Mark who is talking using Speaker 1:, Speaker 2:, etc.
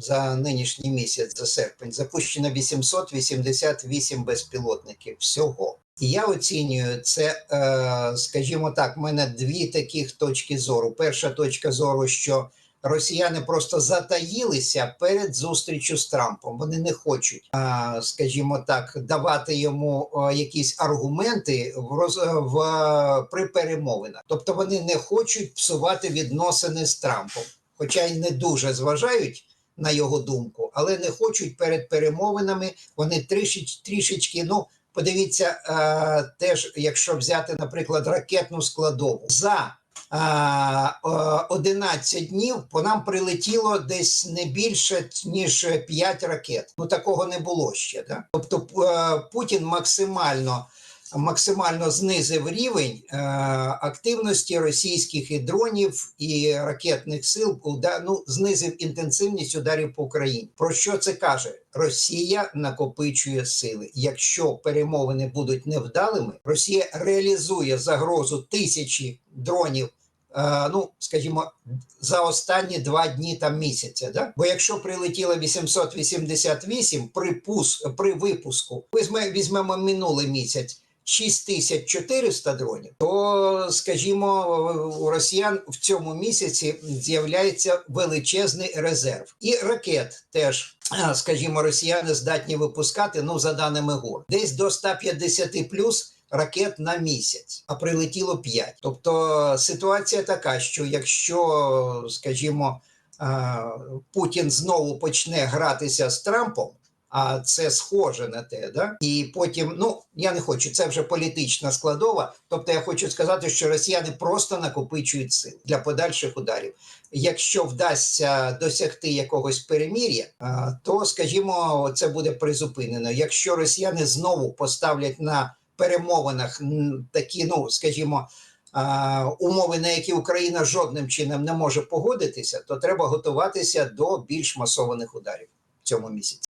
Speaker 1: за нинішній місяць, за серпень, запущено 888 безпілотників всього. І я оцінюю це, е, скажімо так, в мене дві таких точки зору. Перша точка зору, що росіяни просто затаїлися перед зустрічю з Трампом. Вони не хочуть, скажімо так, давати йому е, якісь аргументи в роз в при перемовинах. Тобто вони не хочуть псувати відносини з Трампом, хоча й не дуже зважають. На його думку, але не хочуть перед перемовинами. Вони трішечки, трішечки ну подивіться, е, теж, якщо взяти, наприклад, ракетну складову за е, е, 11 днів по нам прилетіло десь не більше ніж 5 ракет. Ну такого не було ще. Да? Тобто е, Путін максимально. Максимально знизив рівень е, активності російських і дронів і ракетних сил, ну, знизив інтенсивність ударів по Україні. Про що це каже? Росія накопичує сили. Якщо перемовини будуть невдалими, Росія реалізує загрозу тисячі дронів. е, Ну, скажімо, за останні два дні там місяця. Да? Бо якщо прилетіло 888 при, пус, при випуску, візьме, візьмемо минулий місяць. 6400 дронів, то скажімо, у росіян в цьому місяці з'являється величезний резерв, і ракет теж, скажімо, росіяни здатні випускати. Ну за даними ГУР, десь до 150 плюс ракет на місяць, а прилетіло 5. Тобто ситуація така, що якщо, скажімо, Путін знову почне гратися з Трампом. А це схоже на те, да? І потім, ну я не хочу, це вже політична складова. Тобто, я хочу сказати, що росіяни просто накопичують сил для подальших ударів. Якщо вдасться досягти якогось перемір'я, то скажімо, це буде призупинено. Якщо росіяни знову поставлять на перемовинах такі, ну скажімо. Умови, на які Україна жодним чином не може погодитися, то треба готуватися до більш масованих ударів в цьому місяці.